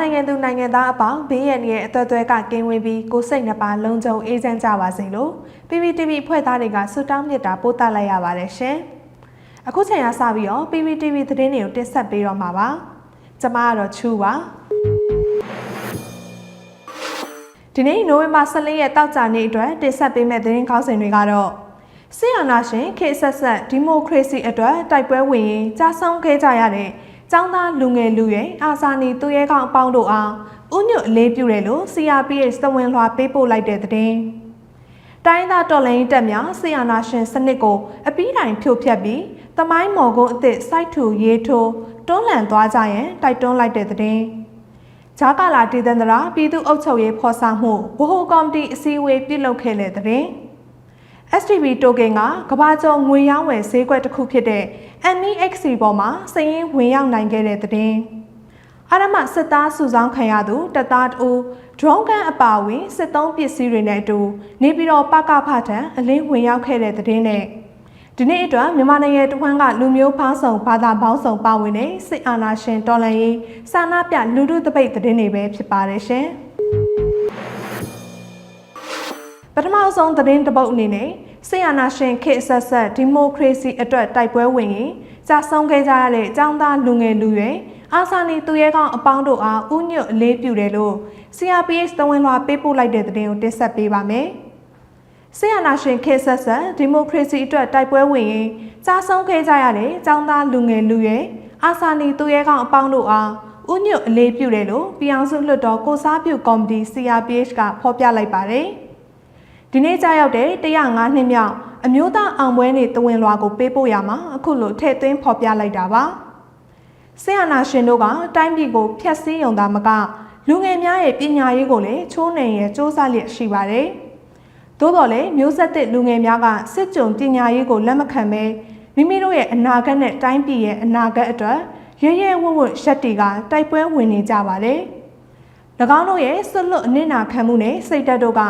နိုင်ငံသူနိုင်ငံသားအပေါင်းဘေးရန်ရဲ့အသွက်သွဲကကင်းဝေးပြီးကိုယ်စိတ်နှပါလုံခြုံအေးချမ်းကြပါစေလို့ PPTV ဖွဲ့သားတွေကဆုတောင်းမြတ်တာပို့သလိုက်ရပါတယ်ရှင်။အခုချိန်ကစပြီးတော့ PPTV သတင်းတွေကိုတင်ဆက်ပေးတော့မှာပါ။ကျွန်မကတော့ချူပါ။ဒီနေ့နိုဝင်ဘာ14ရက်တောက်ကြနေ့အတွက်တင်ဆက်ပေးမယ့်သတင်းခေါင်းစဉ်တွေကတော့ဆီယနာရှင်ခေတ်ဆက်ဆက်ဒီမိုကရေစီအတွက်တိုက်ပွဲဝင်ရင်ကြာဆုံးခဲ့ကြရတဲ့ ကျောင်းသားလူငယ်လူရွယ်အာဇာနည်သူရဲကောင်းအပေါင်းတို့အားဥညွတ်အလေးပြုတယ်လို့ CRPH သဝင်လွှာပေးပို့လိုက်တဲ့သတင်း။တိုင်းသားတော်လိုင်းတက်များဆီယနာရှင်စနစ်ကိုအပီးတိုင်ဖြိုဖျက်ပြီးတမိုင်းမော်ကုန်းအသစ်စိုက်ထူရေးထိုးတွန်းလှန်သွားကြရန်တိုက်တွန်းလိုက်တဲ့သတင်း။ဂျာကာလာတည်တံတရာပြည်သူ့အုပ်ချုပ်ရေးဖော်ဆောင်မှုဗဟိုကော်မတီအစည်းအဝေးပြုလုပ်ခဲ့တဲ့တဲ့ STB token ကကဘာကျော်ငွေရောင်းဝယ်ဈေးကွက်တစ်ခုဖြစ်တဲ့ MEXC ပေါ်မှာစည်ရင်းဝင်ရောက်နိုင်ခဲ့တဲ့တဲ့။အာရမစစ်သားစုဆောင်းခံရသူတပ်သားတူဒရုန်းကန်အပါအဝင်စစ်သုံးပစ္စည်းတွေနဲ့အတူနေပြည်တော်ပကဖထံအလင်းဝင်ရောက်ခဲ့တဲ့တဲ့နဲ့ဒီနေ့အတွက်မြန်မာနိုင်ငံတဝန်းကလူမျိုးဖောင်းဆောင်ဘာသာပေါင်းစုံပါဝင်တဲ့စစ်အာဏာရှင်တော်လှန်ရေးစာနာပြလူထုတပိတ်တဲ့တွေပဲဖြစ်ပါတယ်ရှင်။ ပထမဆုံးသတင်းတစ်ပုဒ်အနေနဲ့ဆီယနာရှင်ခေတ်ဆက်ဆက်ဒီမိုကရေစီအတွက်တိုက်ပွဲဝင်ရင်ကြာဆုံးခဲ့ကြရတဲ့အကြောင်းသားလူငယ်လူရွယ်အာဆာနီသူရဲကောင်းအပေါင်းတို့အားဥညွတ်အလေးပြုတယ်လို့ CRPH သဝင်လွှာပေးပို့လိုက်တဲ့သတင်းကိုတင်ဆက်ပေးပါမယ်။ဆီယနာရှင်ခေတ်ဆက်ဆက်ဒီမိုကရေစီအတွက်တိုက်ပွဲဝင်ရင်ကြာဆုံးခဲ့ကြရတဲ့အကြောင်းသားလူငယ်လူရွယ်အာဆာနီသူရဲကောင်းအပေါင်းတို့အားဥညွတ်အလေးပြုတယ်လို့ပြည်အောင်စုလွှတ်တော်ကိုစားပြုကော်မတီ CRPH ကဖော်ပြလိုက်ပါတယ်။ ဒီနေ့ကြာရောက်တဲ့105နှစ်မြောက်အမျိုးသားအောင်ပွဲနေ့တဝင်လွှာကိုပေးပို့ရမှာအခုလိုထည့်သွင်းဖော်ပြလိုက်တာပါ။ဆီယနာရှင်တို့ကတိုင်းပြည်ကိုဖျက်ဆီးရုံသာမကလူငယ်များရဲ့ပညာရေးကိုလည်းချိုးနှံရစ조사လျက်ရှိပါတယ်။သို့တော်လည်းမျိုးဆက်သစ်လူငယ်များကစစ်ကြုံပညာရေးကိုလက်မခံဘဲမိမိတို့ရဲ့အနာဂတ်နဲ့တိုင်းပြည်ရဲ့အနာဂတ်အတွက်ရဲရဲဝံ့ဝံ့ရှက်တီကတိုက်ပွဲဝင်နေကြပါတယ်။၎င်းတို့ရဲ့ဆွလွတ်အနစ်နာခံမှုနဲ့စိတ်ဓာတ်တို့က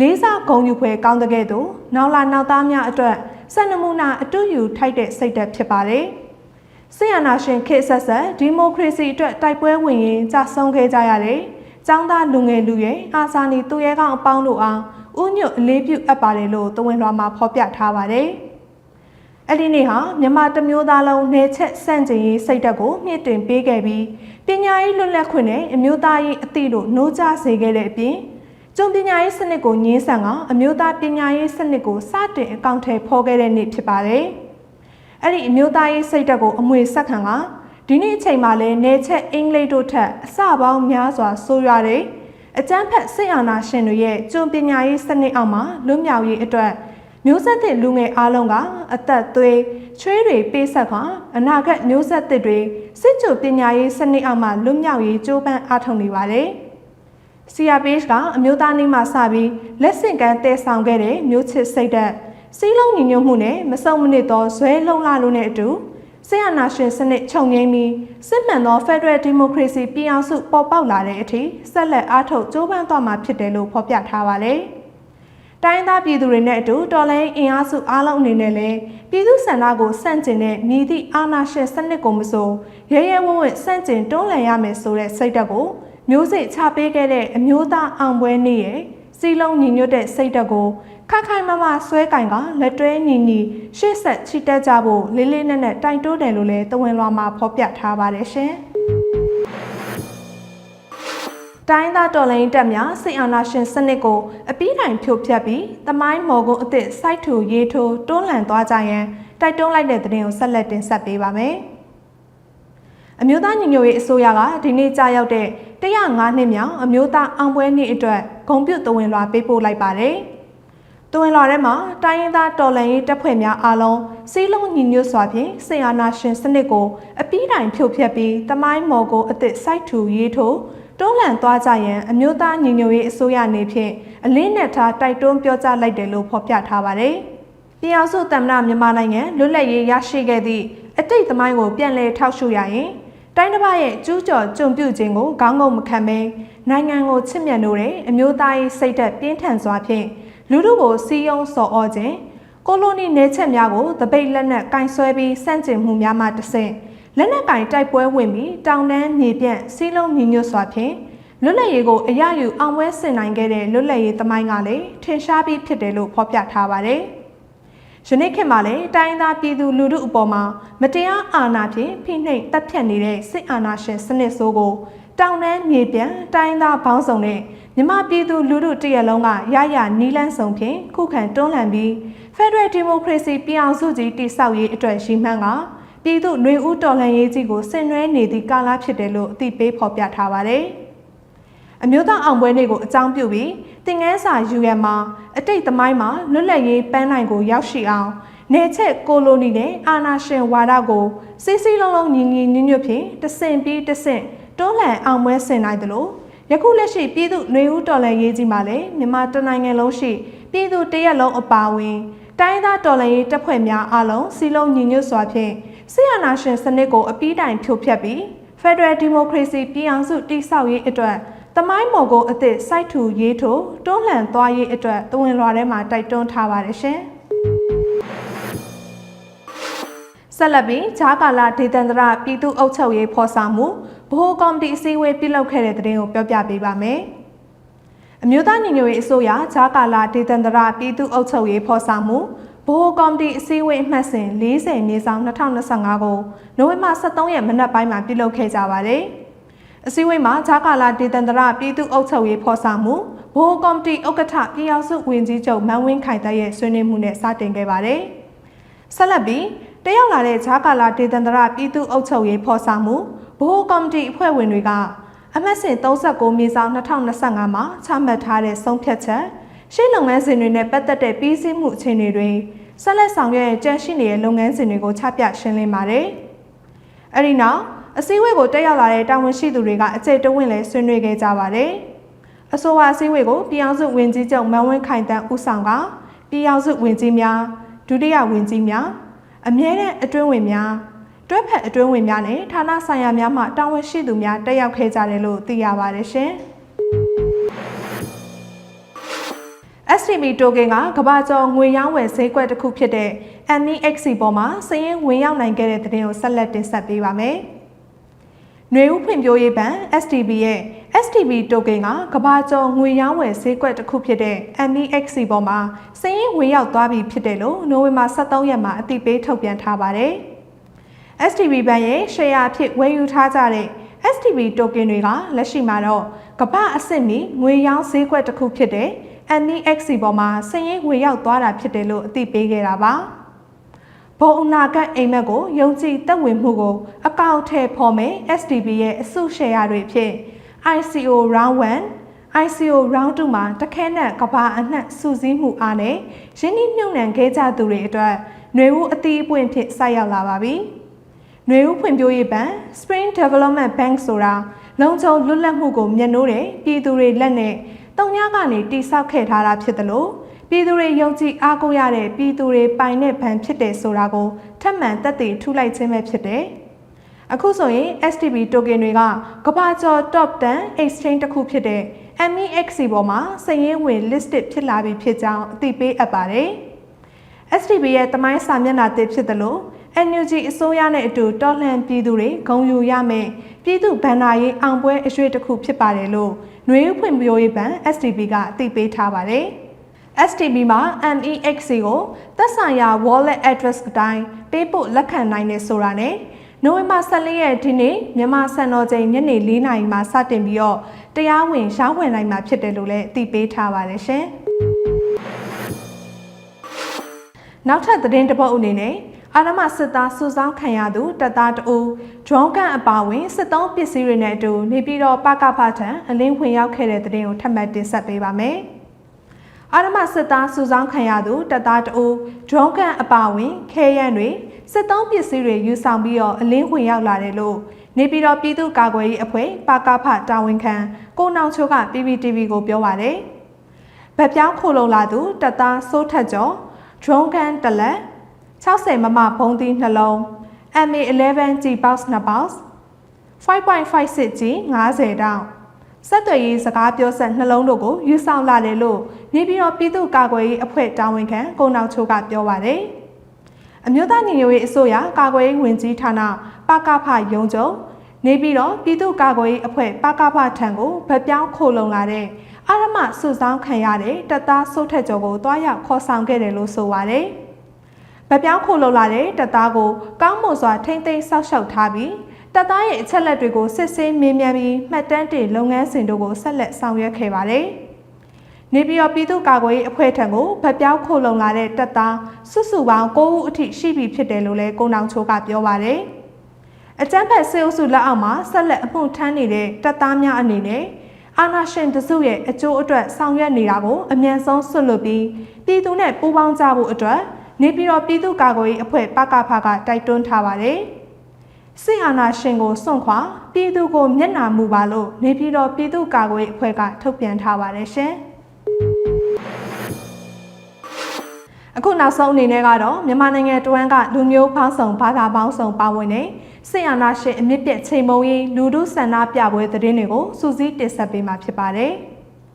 လေးစားဂုံယူဖွယ်ကောင်းတဲ့ကဲ့သို့နောက်လာနောက်သားများအတွက်စံနမူနာအတူယူထိုက်တဲ့စိတ်ဓာတ်ဖြစ်ပါတယ်။ဆီယနာရှင်ခေတ်ဆက်ဆက်ဒီမိုကရေစီအတွက်တိုက်ပွဲဝင်ရင်ကြာဆုံးခဲ့ကြရတဲ့ចောင်းသားလူငယ်လူရဲ့အာဇာနည်သူရဲကောင်းအပေါင်းတို့အားဥညွတ်အလေးပြုအပ်ပါတယ်လို့တဝင်လွှာမှာဖော်ပြထားပါတယ်။အဲ့ဒီနေ့ဟာမြန်မာတမျိုးသားလုံးနေချက်စန့်ကျင်ရေးစိတ်ဓာတ်ကိုမြင့်တင်ပေးခဲ့ပြီးပညာရေးလွတ်လပ်ခွင့်နဲ့အမျိုးသားရေးအသည့်တို့နှိုးကြစေခဲ့တဲ့အပြင် ကျုံပညာရေးစနစ်ကိုညှင်းဆန်ကအမျိုးသားပညာရေးစနစ်ကိုစတင်အကောင့်ထဲဖော်ခဲ့တဲ့နေ့ဖြစ်ပါတယ်။အဲ့ဒီအမျိုးသားရေးစိတ်ဓာတ်ကိုအမွေဆက်ခံကဒီနေ့အချိန်မှာလဲနေချက်အင်္ဂလိပ်တို့ထက်အစပေါင်းများစွာဆိုးရွားတဲ့အကျန်းဖက်စစ်အာဏာရှင်တွေရဲ့ကျုံပညာရေးစနစ်အောက်မှာလွတ်မြောက်ရေးအတွက်မျိုးဆက်သစ်လူငယ်အားလုံးကအသက်သွေးချွေးတွေပေးဆက်ကအနာဂတ်မျိုးဆက်သစ်တွေစစ်ကြုံပညာရေးစနစ်အောက်မှာလွတ်မြောက်ရေးကြိုးပမ်းအားထုတ်နေပါတယ်။ CRPH ကအမျိုးသားနေ့မှစပြီးလက်ဆင့်ကမ်းတည်ဆောင်ခဲ့တဲ့မျိုးချစ်စိတ်သက်စီးလုံးညီညွတ်မှုနဲ့မစုံမနစ်သောဇွဲလုံလာလို့နဲ့အတူဆီယနာရှင်စနစ်ချုပ်ငိမ့်ပြီးစစ်မှန်သော Federal Democracy ပြည်အောင်စုပေါ်ပေါက်လာတဲ့အထိဆက်လက်အားထုတ်ကြိုးပမ်းသွားမှာဖြစ်တယ်လို့ဖော်ပြထားပါတယ်။တိုင်းသားပြည်သူတွေနဲ့အတူတော်လိုင်းအင်အားစုအားလုံးအနေနဲ့လည်းပြည်သူ့ဆန္ဒကိုစန့်ကျင်တဲ့မြည်သည့်အာဏာရှင်စနစ်ကိုမဆိုရဲရဲဝံ့ဝံ့စန့်ကျင်တွန်းလှန်ရမယ်ဆိုတဲ့စိတ်ဓာတ်ကို မျိုးစိတ်ချပေးခဲ့တဲ့အမျိုးသားအောင်ပွဲနေ့ရဲ့စီလုံးညီညွတ်တဲ့စိတ်ဓာတ်ကိုခိုင်ခိုင်မာမာဆွဲကင်ကလက်တွဲညီညီရှေ့ဆက်ချီတက်ကြဖို့လေးလေးနက်နက်တိုင်တိုးတယ်လို့လည်းတဝင်လွှာမှာဖော်ပြထားပါတယ်ရှင်။တိုင်းသားတော်လိုင်းတက်များစိတ်အာဏာရှင်စနစ်ကိုအပြီးတိုင်ဖြိုဖျက်ပြီးတမိုင်းမော်ကုန်းအသစ်စိုက်ထူရေးထိုးတွန်းလှန်သွားကြရန်တိုက်တွန်းလိုက်တဲ့သတင်းကိုဆက်လက်တင်ဆက်ပေးပါမယ်။ အမျိုးသားညီညွတ်ရေးအစိုးရကဒီနေ့ကြာရောက်တဲ့105နှစ်မြောက်အမျိုးသားအောင်ပွဲနေ့အတွက်ဂုံပြုတ်တဝင်လွှာပေးပို့လိုက်ပါတယ်။တဝင်လွှာထဲမှာတိုင်းရင်းသားတော်လှန်ရေးတပ်ဖွဲ့များအားလုံးစီးလုံးညီညွတ်စွာဖြင့်ဆေးအာနာရှင်စနစ်ကိုအပြီးတိုင်ဖြိုဖျက်ပြီးတမိုင်းမော်ကိုအသစ်စိုက်ထူရေးထိုးတွန်းလှန်သွားကြရန်အမျိုးသားညီညွတ်ရေးအစိုးရအနေဖြင့်အလင်းနဲ့ထားတိုက်တွန်းပြောကြားလိုက်တယ်လို့ဖော်ပြထားပါတယ်။ပြည်အောင်စုတမ္မနာမြန်မာနိုင်ငံလွတ်လပ်ရေးရရှိခဲ့သည့် အတိတ်သမိုင်းကိုပြန်လည်ထောက်ရှုရရင်တိုင်းတစ်ပါးရဲ့ကျူးကျော်ကြုံပြုခြင်းကိုခေါင်းငုံမခံဘဲနိုင်ငံကိုချစ်မြတ်လို့တဲ့အမျိုးသားရေးစိတ်သက်ပြင်းထန်စွာဖြင့်လူထုကိုစီးယုံစော်ဩခြင်းကိုလိုနီနယ်ချက်များကိုတပိတ်လက်နက်ကင်ဆွဲပြီးစန့်ကျင်မှုများမှတဆင့်လက်နက်ကင်တိုက်ပွဲဝင်ပြီးတောင်တန်းမြေပြန့်စီးလုံးညီညွတ်စွာဖြင့်လွတ်လပ်ရေးကိုအရယူအောင်ပွဲဆင်နိုင်ခဲ့တဲ့လွတ်လပ်ရေးသမိုင်းကလည်းထင်ရှားပြီးဖြစ်တယ်လို့ဖော်ပြထားပါတယ်။ ယနေ့ခေတ်မှာလည်းတိုင်းသားပြည်သူလူထုအပေါ်မှာမတရားအာဏာဖြင့်ဖိနှိပ်တပ်ဖြတ်နေတဲ့စစ်အာဏာရှင်စနစ်ဆိုးကိုတောင်တန်းမြေပြန့်တိုင်းသားဘောင်းဆောင်တဲ့မြမပြည်သူလူထုတရက်လုံးကရရနီးလန်းဆောင်ဖြင့်ခုခံတွန်းလှန်ပြီး Federal Democracy ပြည်အောင်စုကြီးတည်ဆောက်ရေးအတွက်ရှိမှန်းကပြည်သူຫນွေဦးတော်လှန်ရေးကြီးကိုဆင်နွှဲနေသည့်ကာလဖြစ်တယ်လို့အသိပေးဖော်ပြထားပါတယ်။ အမျိုးသားအောင်ပွဲနေ့ကိုအကြောင်းပြုပြီးတင်ငန်းစာ UN မှာအတိတ်သမိုင်းမှာလွတ်လပ်ရေးပန်းနိုင်ကိုရောက်ရှိအောင်နေချက်ကိုလိုနီနဲ့အာနာရှင်ဝါဒကိုစီးစီးလုံးလုံးညီညီညွတ်ညွတ်ဖြင့်တဆင့်ပြီးတဆင့်တွန်းလှန်အောင်ပွဲဆင်နိုင်တယ်လို့ယခုလက်ရှိပြည်သူຫນွေဦးတော်လှန်ရေးကြီးမှာလည်းမြန်မာတနိုင်ငံလုံးရှိပြည်သူတရက်လုံးအပါအဝင်တိုင်းသားတော်လှန်ရေးတပ်ဖွဲ့များအားလုံးစီလုံးညီညွတ်စွာဖြင့်ဆီယနာရှင်စနစ်ကိုအပြီးတိုင်ဖြိုဖျက်ပြီး Federal Democracy ပြည်အောင်စုတည်ဆောက်ရေးအတွက် တမိုင်းမော်ကိုအသစ်စိုက်ထူရေးထိုးတွန်းလှန်သွားရေးအတွက်တဝင်လွှာထဲမှာတိုက်တွန်းထားပါတယ်ရှင်။ဆက်လက်ပြီးဂျာကာလာဒေသန္တရပြည်သူ့အုပ်ချုပ်ရေးဖော်ဆောင်မှုဗဟိုကော်မတီအစည်းအဝေးပြုလုပ်ခဲ့တဲ့တဲ့တင်ကိုပြောပြပေးပါမယ်။အမျိုးသားညီညွတ်ရေးအစိုးရဂျာကာလာဒေသန္တရပြည်သူ့အုပ်ချုပ်ရေးဖော်ဆောင်မှုဗဟိုကော်မတီအစည်းအဝေးအမှတ်စဉ်40မြေဆောင်2025ကိုနိုဝင်ဘာ23ရက်မနက်ပိုင်းမှာပြုလုပ်ခဲ့ကြပါတယ်။ အစည်းအဝေးမှာဂျာကာလာဒေသန္တရပြည်သူ့အုပ်ချုပ်ရေးဖော်ဆောင်မှုဗဟိုကော်မတီဥက္ကဋ္ဌပြည်အောင်စုဝင်ကြီးချုပ်မန်ဝင်းခိုင်တဲ့ရဲ့ဆွေးနွေးမှုနဲ့စတင်ခဲ့ပါတယ်။ဆက်လက်ပြီးတရောက်လာတဲ့ဂျာကာလာဒေသန္တရပြည်သူ့အုပ်ချုပ်ရေးဖော်ဆောင်မှုဗဟိုကော်မတီအဖွဲ့ဝင်တွေကအမတ်စဉ်39မြေဆောင်2025မှာချမှတ်ထားတဲ့ဆုံးဖြတ်ချက်ရှေ့လုပ်ငန်းစဉ်တွေနဲ့ပတ်သက်တဲ့ပြီးစီးမှုအခြေအနေတွေဆက်လက်ဆောင်ရွက်ကြန့်ရှိနေတဲ့လုပ်ငန်းစဉ်တွေကိုချပြရှင်းလင်းပါတယ်။အဲဒီနောက် အစည်းအဝေးကိုတက်ရောက်လာတဲ့တာဝန်ရှိသူတွေကအကျိတ်တဝင့်လဲဆွေးနွေးခဲ့ကြပါတယ်။အဆိုပါအစည်းအဝေးကိုပြည်အောင်စုဝင်ကြီးချုပ်မန်ဝင်းခိုင်တန်းဦးဆောင်ကပြည်အောင်စုဝင်ကြီးများဒုတိယဝင်ကြီးများအမြဲတမ်းအတွင်းဝင်များတွဲဖက်အတွင်းဝင်များနဲ့ဌာနဆိုင်ရာများမှတာဝန်ရှိသူများတက်ရောက်ခဲ့ကြတယ်လို့သိရပါတယ်ရှင်။ STB token ကကမ္ဘာကျော်ငွေရောင်းဝယ်ဈေးကွက်တစ်ခုဖြစ်တဲ့ MEXC ပေါ်မှာစည်ရင်ဝင်ရောက်နိုင်ခဲ့တဲ့သတင်းကိုဆက်လက်တင်ဆက်ပေးပါမယ်။ ຫນွေဦးဖွံ့ဖြိုးရေးဘဏ် STB ရဲ့ STB token ကကမ္ဘာကျော်ငွေရောင်းဝယ်ဈေးကွက်တစ်ခုဖြစ်တဲ့ MEXC ပေါ်မှာစည်ရင်ဝင်ရောက်သွားပြီဖြစ်တယ်လို့နိုဝင်ဘာ23ရက်မှာအသိပေးထုတ်ပြန်ထားပါတယ်။ STB ဘဏ်ရဲ့ share အဖြစ်ဝယ်ယူထားကြတဲ့ STB token တွေကလက်ရှိမှာတော့ကမ္ဘာအဆင့်မီငွေရောင်းဈေးကွက်တစ်ခုဖြစ်တဲ့ NEXC ပေါ်မှာစည်ရင်ဝင်ရောက်သွားတာဖြစ်တယ်လို့အသိပေးခဲ့တာပါ။ ဘုံအနာဂတ်အိမ်မက်ကိုယုံကြည်သက်ဝင်မှုကိုအကောင့်ထဲပေါ်မယ် STB ရဲ့အစုရှယ်ယာတွေဖြစ် ICO round 1 ICO round 2မှာတခဲနဲ့ကဘာအနှံ့စုစည်းမှုအားနဲ့ရင်းနှီးမြှုပ်နှံခဲ့ကြသူတွေအတွက်ຫນွေဦးအသီးအပွင့်ဖြစ်ဆိုက်ရောက်လာပါပြီ။ຫນွေဦးဖွံ့ဖြိုးရေးဘဏ် Spring Development Bank ဆိုတာလုံခြုံလွတ်လပ်မှုကိုမျက်နှိုးတဲ့ပြည်သူတွေလက်နဲ့တုံညကနေတိဆောက်ခဲ့ထားတာဖြစ်တယ်လို့ ပြည်သူတွေယုံကြည်အားကိုးရတဲ့ပြည်သူတွေပိုင်တဲ့ဘဏ်ဖြစ်တယ်ဆိုတာကိုထပ်မံသက်သေထူလိုက်ခြင်းပဲဖြစ်တယ်။အခုဆိုရင် STB token တွေကကမ္ဘာကျော် top 10 exchange တစ်ခုဖြစ်တဲ့ MEXC ပေါ်မှာစည်ရင်းဝင် listed ဖြစ်လာပြီဖြစ်ကြောင်းအသိပေးအပ်ပါတယ်။ STB ရဲ့တမိုင်းစာမျက်နှာသစ်ဖြစ်တယ်လို့ NUG အစိုးရနဲ့အတူတော်လှန်ပြည်သူတွေဂုဏ်ယူရမယ်ပြည်သူဗန္နာရေးအောင်ပွဲအရွေးတစ်ခုဖြစ်ပါတယ်လို့ຫນွေဥဖွံ့ဖြိုးရေးဘဏ် STB ကအသိပေးထားပါတယ်။ STB မှာ MEXC ကိုသက်ဆိုင်ရာ wallet address အတိုင်းပေးပို့လက်ခံနိုင်တယ်ဆိုတာနဲ့နိုဝင်ဘာ14ရက်ဒီနေ့မြန်မာစံတော်ချိန်ညနေ4နာရီမှာစတင်ပြီးတော့တရားဝင်ရောင်းဝယ်နိုင်မှာဖြစ်တယ်လို့လည်းအသိပေးထားပါတယ်ရှင်။နောက်ထပ်သတင်းတစ်ပုဒ်အနေနဲ့အာရမစစ်သားစုဆောင်းခံရသူတပ်သားတအူဒရုန်းကန်အပါဝင်စစ်သုံးပစ္စည်းတွေနဲ့အတူနေပြည်တော်ပကဖထံအလင်းဝင်ရောက်ခဲ့တဲ့တဲ့တင်ကိုထပ်မံတင်ဆက်ပေးပါမယ်။ အာရမစစ်သားစုဆောင်းခံရသူတပ်သားတအူဒရုန်းကန်အပါဝင်ခဲရန်တွေစစ်သုံးပစ္စည်းတွေယူဆောင်ပြီးတော့အလင်းဝင်ရောက်လာတယ်လို့နေပြည်တော်ပြည်သူ့ကာကွယ်ရေးအဖွဲ့ပကဖတာဝန်ခံကိုနောင်ချိုက PPTV ကိုပြောပါတယ်။ဗက်ပြောင်းခိုလုံလာသူတပ်သားစိုးထက်ကျော်ဒရုန်းကန်တလက်60မမဘုံသီးနှလုံး MA11 G box 2 box 5.56 G 50တောင် ဆက်သွယ်ရေးစကားပြောဆက်နှလုံးတို့ကိုယူဆောင်လာတယ်လို့မြေပြည်တော်ပြည်သူ့ကာကွယ်ရေးအဖွဲ့တာဝန်ခံကိုနောင်ချိုကပြောပါတယ်။အမျိုးသားညီညွတ်ရေးအစိုးရကာကွယ်ရေးဝန်ကြီးဌာနပကဖရုံးချုပ်နေပြီးတော့ပြည်သူ့ကာကွယ်ရေးအဖွဲ့ပကဖထံကိုဗတ်ပြောင်းခိုလုံလာတဲ့အာရမစုဆောင်းခံရတဲ့တပ်သားစိုးထက်ကျော်ကိုတွားရောက်ခေါ်ဆောင်ခဲ့တယ်လို့ဆိုပါတယ်။ဗတ်ပြောင်းခိုလုံလာတဲ့တပ်သားကိုကောင်းမွန်စွာထိမ့်သိမ်းဆောက်ရှောက်ထားပြီး တပ်သားရဲ့အချက်လက်တွေကိုစစ်ဆေးမေးမြန်းပြီးမှတ်တမ်းတင်လုပ်ငန်းစဉ်တို့ကိုဆက်လက်ဆောင်ရွက်ခဲ့ပါတယ်။နေပြည်တော်ပြည်သူ့ကာကွယ်ရေးအဖွဲ့ထံကိုဗတ်ပြောင်းခိုလုံလာတဲ့တပ်သားစုစုပေါင်း9ဦးအထိရှိပြီဖြစ်တယ်လို့လည်းကိုနောင်ချိုကပြောပါတယ်။အကြမ်းဖက်ဆေးအုပ်စုလက်အောက်မှာဆက်လက်အမှုထမ်းနေတဲ့တပ်သားများအနေနဲ့အာနာရှင်တစုရဲ့အကျိုးအတွက်ဆောင်ရွက်နေတာကိုအမြန်ဆုံးဆွတ်လွတ်ပြီးပြည်သူနဲ့ပူးပေါင်းကြဖို့အတွက်နေပြည်တော်ပြည်သူ့ကာကွယ်ရေးအဖွဲ့ပကဖကတိုက်တွန်းထားပါတယ်။ စစ်အာဏာရှင်ကိုစွန့်ခွာပြည်သူကိုမျက်နှာမူပါလို့နေပြည်တော်ပြည်သူ့ကာကွယ်ရေးအဖွဲ့ကထုတ်ပြန်ထားပါတယ်ရှင်။အခုနောက်ဆုံးအနေနဲ့ကတော့မြန်မာနိုင်ငံတဝန်းကလူမျိုးပေါင်းစုံဘာသာပေါင်းစုံပါဝင်တဲ့စစ်အာဏာရှင်အမြင့်ပြတ်ချိန်မုံရေးလူထုဆန္ဒပြပွဲသတင်းတွေကိုစူးစီးတင်ဆက်ပေးမှာဖြစ်ပါတယ်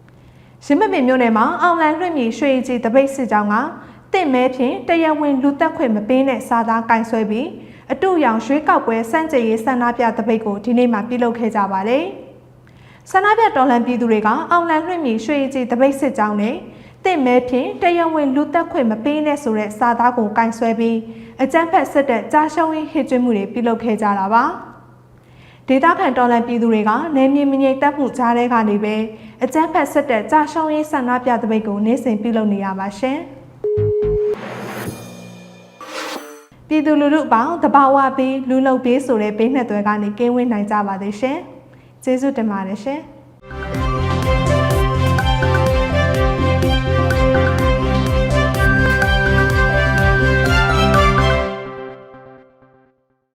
။ရင်းမပင်မြို့နယ်မှာအောင်လန်လွှင့်မြေရွှေကြီးတပိတ်စစ်ကြောင်းကတင့်မဲဖြင့်တရားဝင်လူသက်ခွင့်မပေးတဲ့စာသားကင်ဆွဲပြီး အတူရောင်ရွှေကောက်ပွဲစန့်ကျင်ရေးဆန္ဒပြတပိတ်ကိုဒီနေ့မှပြုလုပ်ခဲ့ကြပါတယ်။ဆန္ဒပြတော်လှန်ပြည်သူတွေကအောင်လန်လွှင့်မြေရွှေကြီးတပိတ်စစ်ကြောင်းနဲ့တင့်မဲဖြင့်တရားဝင်လူသက်ခွင့်မပေးနဲ့ဆိုတဲ့စာသားကိုကင်ဆွဲပြီးအကြမ်းဖက်စစ်တပ်ကြားရှုံးရေးဟစ်ကြွေးမှုတွေပြုလုပ်ခဲ့ကြတာပါဒေသခံတော်လှန်ပြည်သူတွေကနေမြေမငြိမ်သက်မှုကြားထဲကနေပဲအကြမ်းဖက်စစ်တပ်ကြားရှုံးရေးဆန္ဒပြတဲ့ပိတ်ကိုနေ့စဉ်ပြုလုပ်နေရပါရှင် ပြည်သူလူထုအပေါင်းတဘာဝပေးလူလုံပေးဆိုတဲ့ပေးနှစ်သွဲကနေကင်းဝေးနိုင်ကြပါသေးရှင်ကျေးဇူးတင်ပါတယ်ရှင်